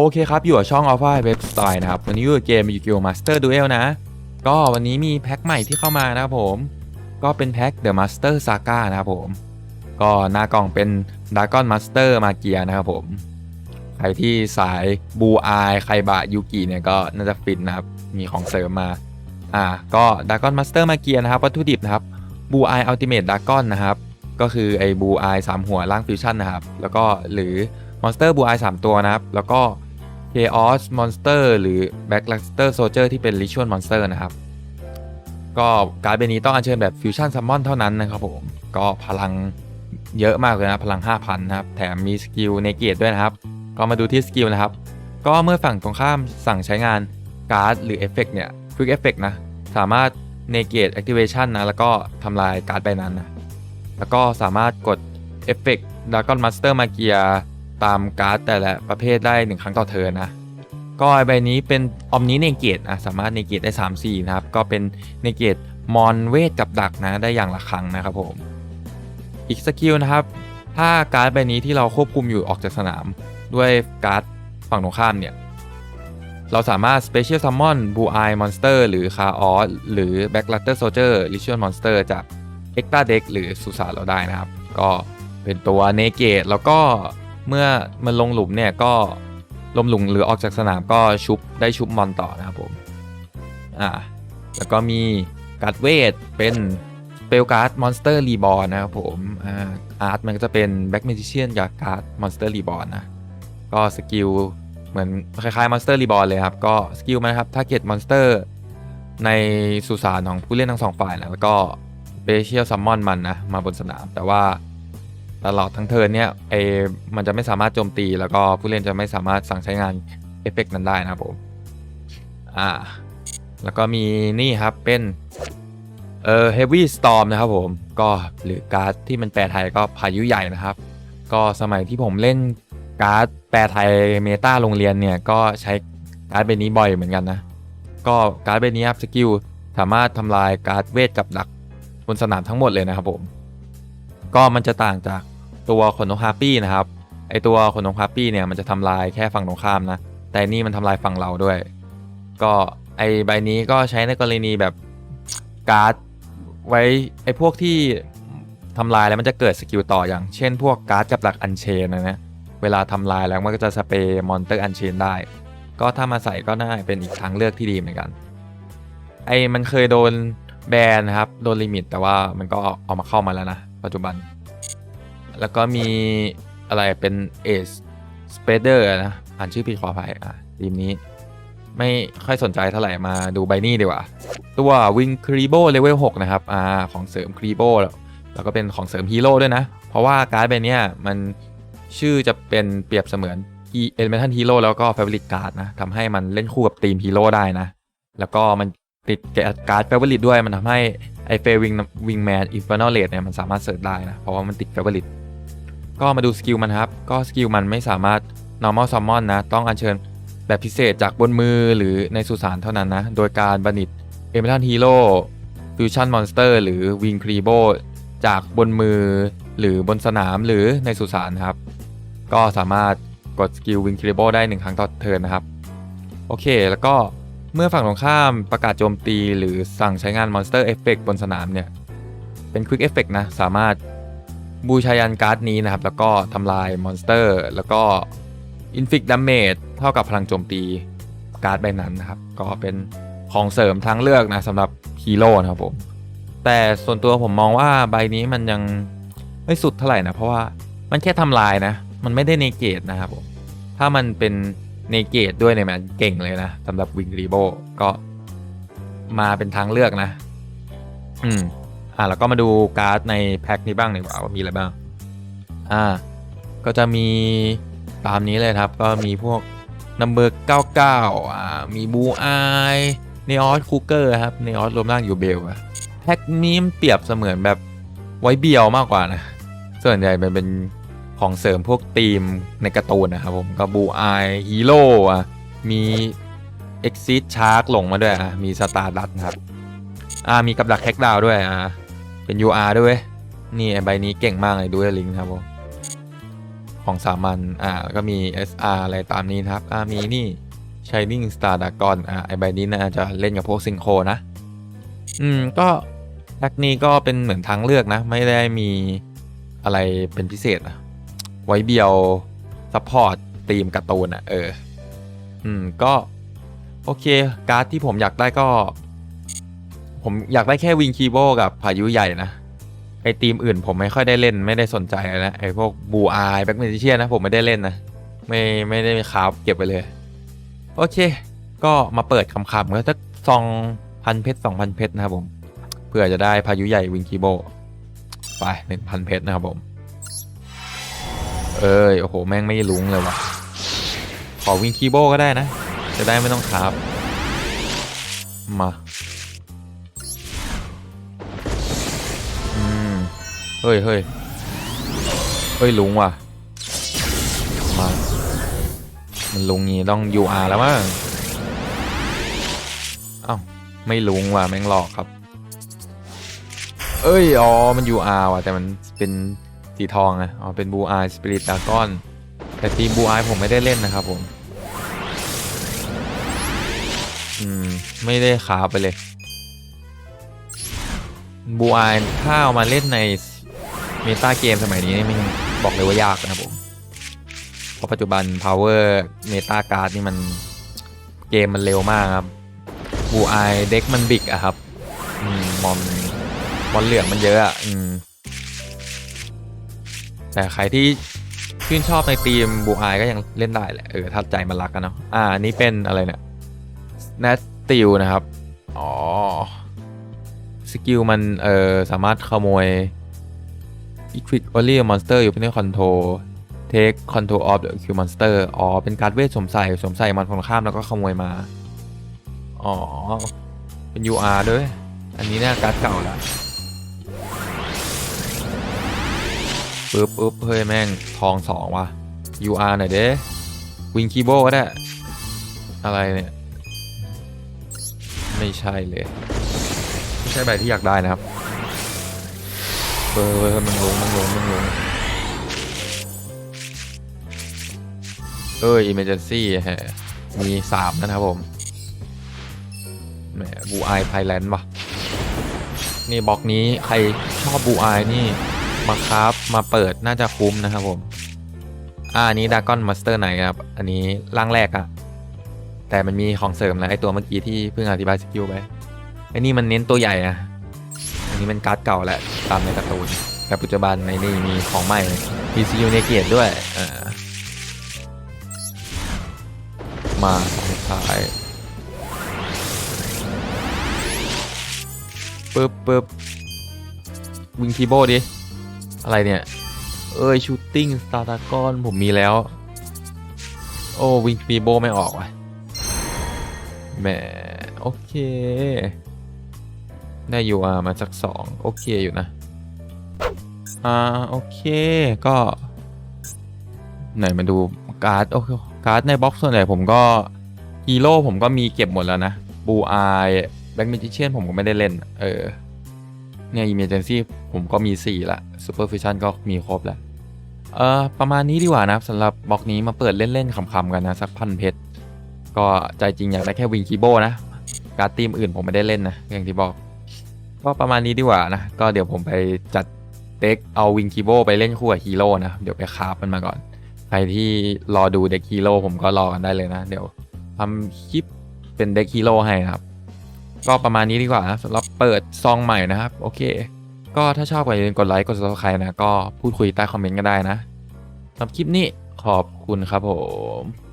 โอเคครับ อยู่กับช่อง Alpha Web Style นะครับ วันนี้อยู่กับเกม Yu-Gi-Oh! Master Duel นะ ก็วันนี้มีแพ็คใหม่ที่เข้ามานะครับผม ก็เป็นแพ็ค The Master Saga นะครับผม ก็หน้ากล่องเป็น Dragon Master มาเกียนะครับผม ใครที่สายบูอายใครบะยูกิเนี่ยก็น่าจะฟินนะครับ มีของเสริมมา อ่า ก็ Dragon Master มาเกียนะครับ วัตถุดิบนะครับบูอาย Ultimate Dragon นะครับ ก็คือไอ้บูอายสามหัวร่างฟิวชั่นนะครับ แล้วก็หรือ Monster บูอายสามตัวนะครับ แล้วก็ Chaos Monster หรือ Blackluster Soldier ที่เป็น Ritual Monster นะครับ ก็การ์ดใบนี้ต้องอัญเชิญแบบ Fusion Summon เท่านั้นนะครับผม ก็พลังเยอะมากเลยนะ พลัง 5,000 นะครับ แถมมีสกิลในเกตด้วยนะครับ ก็มาดูที่สกิลนะครับ ก็เมื่อฝั่งตรงข้ามสั่งใช้งานการ์ดหรือเอฟเฟกเนี่ย Quick Effect นะ สามารถ Negate Activation นะ แล้วก็ทำลายการ์ดใบนั้นนะ แล้วก็สามารถกดเอฟเฟกต์ Dragon Master Magia ตา ตามการ์ดแต่ละประเภทได้ 1 ครั้งต่อเทิร์นนะก็ใบนี้เป็นออมนี้เนเกตนะสามารถเนเกตได้ 3 4 นะครับ ก็เป็นเนเกตมอนเวทกับดักนะได้อย่างละครั้งนะครับผม อีกสกิลนะครับ ถ้าการ์ดใบนี้ที่เราควบคุมอยู่ออกจากสนาม ด้วยการ์ดฝั่งตรงข้ามเนี่ย เราสามารถ Special Summon Blue Eye Monster หรือ Chaos หรือ Blackluster Soldier Ritual Monster จาก Extra Deck หรือสุสานเราได้นะครับ ก็เป็นตัวเนเกตแล้วก็ เมื่อมันลงหลุมเนี่ยก็ลมหลุมหรือออกจากสนามก็ชุบได้ชุบมอนต่อนะครับผม อ่า แล้วก็มีการ์ดเวทเป็นเปลการ์ดมอนสเตอร์รีบอร์นะครับผมอ่าอาร์ตมันก็จะเป็นแบ็กเมจิเชียนกับการ์ดมอนสเตอร์รีบอร์นะ ก็สกิลเหมือนคล้ายๆมอนสเตอร์รีบอร์เลยครับ ก็สกิลมันนะครับถ้าเก็ตมอนสเตอร์ในสุสานของผู้เล่นทั้งสองฝ่ายนะแล้วก็เปเชียลซัมมอนมันนะ มาบนสนาม แต่ว่า ตลอดทั้งเทิร์นเนี่ยเอมันจะไม่สามารถโจมตี แล้วก็ผู้เล่นจะไม่สามารถสั่งใช้งานเอฟเฟกต์นั้นได้นะครับผมอ่าแล้วก็มีนี่ครับเป็นเอ่อ heavy storm นะครับผมก็หรือการ์ดที่มันแปลไทยก็พายุใหญ่นะครับ ก็สมัยที่ผมเล่นการ์ดแปลไทยเมตาโรงเรียนเนี่ยก็ใช้การ์ดใบนี้บ่อยเหมือนกันนะ ก็การ์ดใบนี้ครับสกิลสามารถทำลายการ์ดเวทกับดักบนสนามทั้งหมดเลยนะครับผม ก็มันจะต่างจาก ตัวขนนกฮาร์ปี้นะครับไอตัวขนนกฮาร์ปี้เนี่ยมันจะทำลายแค่ฝั่งตรงข้ามนะ แต่นี่มันทำลายฝั่งเราด้วย ก็ไอใบนี้ก็ใช้ในกรณีแบบการ์ดไว้ไอพวกที่ทำลายแล้วมันจะเกิดสกิลต่ออย่าง เช่น พวกการ์ดกับดักอันเชนนะนะเวลาทำลายแล้วมันก็จะสเปรย์มอนเตอร์อันเชนได้ ก็ถ้ามาใส่ก็น่าเป็นอีกทางเลือกที่ดีเหมือนกันไอมันเคยโดนแบนนะครับ โดนลิมิตแต่ว่ามันก็เอามาเข้ามาแล้วนะ ปัจจุบัน แล้วก็มีอะไรเป็นเอสสเปเดอร์นะ อ่านชื่อผิดขออภัยอะทีมนี้ ไม่ค่อยสนใจเท่าไหร่มาดูไบนี่ดีกว่า ตัววิงครีโบเลเวล6นะครับอ่าของเสริมครีโบแล้วก็เป็นของเสริมฮีโร่ด้วยนะ เพราะว่าการ์ดใบนี้มันชื่อจะเป็นเปรียบเสมือนเอลเมนทัลฮีโร่แล้วก็เฟเวอริตการ์ดนะทำให้มันเล่นคู่กับทีมฮีโร่ได้นะ แล้วก็มันติดการ์ดเฟเวอร์ลิตด้วยมันทำให้ไอเฟวิงวิงแมนอินฟ r น a ลเลดเนี่ยมันสามารถเสิร์ชได้นะ เพราะว่ามันติดเฟเวอร์ลิต ก็มาดูสกิลมันครับ ก็สกิลมันไม่สามารถ normal summon นะ ต้องอัญเชิญแบบพิเศษจากบนมือหรือในสุสานเท่านั้นนะ โดยการบันิตเอเมทัลฮีโร่ฟิวชั่นมอนสเตอร์หรือวิงครีโบจากบนมือหรือบนสนามหรือในสุสานครับ ก็สามารถกดสกิลวิงครีโบได้หนึ่งครั้งต่อเทิร์นนะครับ โอเค แล้วก็เมื่อฝั่งตรงข้ามประกาศโจมตี หรือสั่งใช้งาน Monster Effect บนสนามเนี่ย เป็น Quick Effect นะ สามารถ บูชายันการ์ดนี้นะครับ แล้วก็ทำลายมอนสเตอร์ แล้วก็ Inflict Damage เท่ากับพลังโจมตีการ์ดใบนั้นนะครับ ก็เป็นของเสริมทางเลือกนะสำหรับฮีโร่นะครับผม แต่ส่วนตัวผมมองว่าใบนี้มันยังไม่สุดเท่าไหร่นะ เพราะว่ามันแค่ทำลายนะ มันไม่ได้เนเกตนะครับผม ถ้ามันเป็นเนเกตด้วยเนี่ยมันเก่งเลยนะสำหรับวิงรีโบก็มาเป็นทางเลือกนะ อืม อ่าแล้วก็มาดูการ์ดในแพ็คนี้บ้างดีกว่าว่ามีอะไรบ้างอ่าก็จะมีตามนี้เลยครับ ก็มีพวกนัมเบอร์99อ่ามีบูอายเนออสคูเกอร์ครับเนออสรวมร่างอยู่เบลอะแพ็คนี้มันเปรียบเสมือนแบบไว้เบียวมากกว่านะ ส่วนใหญ่มันเป็นของเสริมพวกทีมในการ์ตูนนะครับผมก็บูอายฮีโร่อะมีเอ็กซิสชาร์กหลงมาด้วยอะมีสตาร์ดัตครับ อ่ามีกับดักแฮกดาวด้วยอ่า เป็น UR ด้วยนี่ไอ้ใบนี้เก่งมากเลยดูลิงครับผมของสามัญอ่าแล้วก็มี SR อะไรตามนี้นะครับอ่ามีนี่ Shining Star Dragon อ่าไอใบนี้น่าจะเล่นกับพวกซิงโครนะ อืม ก็แพ็กนี้ก็เป็นเหมือนทางเลือกนะ ไม่ได้มีอะไรเป็นพิเศษนะไว้เบียวซัพพอร์ตทีมการ์ตูนอะ เออ อืม ก็ โอเค การ์ดที่ผมอยากได้ก็ ผมอยากได้แค่วิงคีโบกับพายุใหญ่นะ ไอทีมอื่นผมไม่ค่อยได้เล่นไม่ได้สนใจเลยนะ ไอพวกบูอายแบ็กเมจิเชียนะ ผมไม่ได้เล่นนะ ไม่ไม่ได้คราฟเก็บไปเลย โอเค ก็มาเปิดคำๆก็สักซองพันเพชรสองพันเพชรนะครับผม เพื่อจะได้พายุใหญ่วิงคีโบไปหนึ่งพันเพชรนะครับผม เอ้ย โอ้โห แม่งไม่ลุ้งเลยว่ะ ขอวิงคีโบก็ได้นะ จะได้ไม่ต้องคราฟมา เฮ้ยเฮ้ยเฮ้ยลุงว่ะมามันลุงงี้ต้อง UR แล้วมั้งเอ้าไม่ลุงว่ะแม่งหลอกครับ เอ้ยอ๋อมัน UR ว่ะแต่มันเป็นสีทองนะอ๋อเป็นบูอายสปิริตดากอนแต่ทีมบูอายผมไม่ได้เล่นนะครับผมอืมไม่ได้ขาไปเลยบูอายถ้าเอามาเล่นใน เมตาเกมสมัยนี้นี่บอกเลยว่ายากนะครับผมเพราะปัจจุบัน power เมตาการ์ดนี่มันเกมมันเร็วมากครับบูอเด็กมันบิกอะครับอมอนมอนเหลืองมันเยอะอะอแต่ใครที่ชื่นชอบในทีมบูอก็ยังเล่นได้แหละเออถ้าใจมันรักกันเนาะอ่าอันนี้เป็นอะไรเนี่ย n a t ติวนะครับ อ๋อ สกิลมันเออสามารถขโมย Equick Only a Monster อยู่ใน Control Take Control of the Q Monster อ๋อ เป็นการ์ดเวทสวมใส่สวมใส่มันฝั่งข้ามแล้วก็ขโมยมา อ๋อ เป็น UR ด้วย อันนี้เนี่ยการ์ดเก่าล้วปึ๊บปึ๊บเฮ้ยแม่งทองสองว่ะ UR หน่อยเด้วิงคีโบก็ได้ อะไรเนี่ย ไม่ใช่เลย ไม่ใช่ใบที่อยากได้นะครับ เบอเบอมันลงมันลงมันลงเอ้ย emergency ฮะมีสามนะครับผมแหมบูไอไทยแลนด์ป่ะ นี่บล็อกนี้ใครชอบบูไอนี่ มาครับมาเปิดน่าจะคุ้มนะครับผม อ่าอันนี้ดากอนมาสเตอร์ไหนครับ อันนี้ร่างแรกอะแต่มันมีของเสริมนะไอตัวเมื่อกี้ที่เพิ่งอธิบายสกิลไปไอนี่มันเน้นตัวใหญ่อะ นนี้มันการ์ดเก่าแหละตามในการ์ตูนแต่ปัจจุบันในนี่มีของใหม่มีซีอูเนเกียด้วย มาสุดท้ายปึ๊บปึ๊บวิงคีโบดิ อะไรเนี่ย เอ้ย ชูตติ้งสตาร์ตากอนผมมีแล้ว โอ้ วิงคีโบไม่ออกว่ะแหมโอเค ได้ยูอามาสักสองโอเคอยู่นะ อ่า โอเคก็ ไหนมาดูการ์ด โอเคการ์ดในบ็อกซ์ส่วนใหญ่ผมก็ฮีโร่ผมก็มีเก็บหมดแล้วนะบูอายแบ็กเมจิเชียนผมก็ไม่ได้เล่น เออ เนี่ยอิมเมจเจนซี่ผมก็มี 4 ละซูเปอร์ฟิชชั่นก็มีครบแล้วเออประมาณนี้ดีกว่านะครับสำหรับบล็อกนี้มาเปิดเล่นๆขำๆกันนะ สักพันเพชรก็ใจจริงอยากได้แค่วิงคีโบนะ การ์ดทีมอื่นผมไม่ได้เล่นนะ อย่างที่บอก ก็ประมาณนี้ดีกว่านะ ก็เดี๋ยวผมไปจัดเด็กเอาวิงคีโบไปเล่นคู่กับฮีโร่นะ เดี๋ยวไปคราฟมันมาก่อน ใครที่รอดูเด็กฮีโร่ผมก็รอกันได้เลยนะ เดี๋ยวทำคลิปเป็นเด็กฮีโร่ให้นะครับ ก็ประมาณนี้ดีกว่านะสำหรับเปิดซองใหม่นะครับ โอเค ก็ถ้าชอบก็อย่าลืมกดไลค์กด subscribe นะ ก็พูดคุยใต้คอมเมนต์ก็ได้นะสำหรับคลิปนี้ขอบคุณครับผม